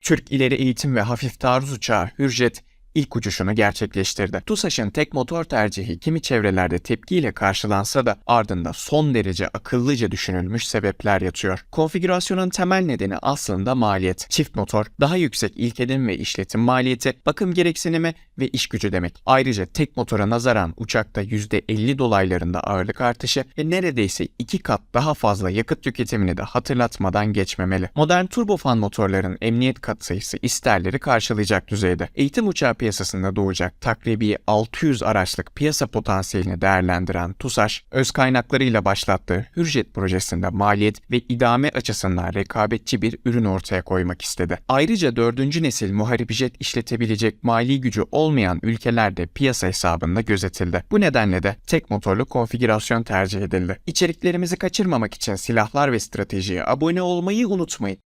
Türk İleri Eğitim ve Hafif Taarruz Uçağı Hürjet ilk uçuşunu gerçekleştirdi. TUSAŞ'ın tek motor tercihi kimi çevrelerde tepkiyle karşılansa da ardında son derece akıllıca düşünülmüş sebepler yatıyor. Konfigürasyonun temel nedeni aslında maliyet. Çift motor, daha yüksek ilk edim ve işletim maliyeti, bakım gereksinimi ve iş gücü demek. Ayrıca tek motora nazaran uçakta %50 dolaylarında ağırlık artışı ve neredeyse iki kat daha fazla yakıt tüketimini de hatırlatmadan geçmemeli. Modern turbofan motorların emniyet katsayısı isterleri karşılayacak düzeyde. Eğitim uçağı piyasasında doğacak takribi 600 araçlık piyasa potansiyelini değerlendiren TUSAŞ, öz kaynaklarıyla başlattığı Hürjet projesinde maliyet ve idame açısından rekabetçi bir ürün ortaya koymak istedi. Ayrıca dördüncü nesil muharip jet işletebilecek mali gücü olmayan ülkelerde piyasa hesabında gözetildi. Bu nedenle de tek motorlu konfigürasyon tercih edildi. İçeriklerimizi kaçırmamak için silahlar ve stratejiye abone olmayı unutmayın.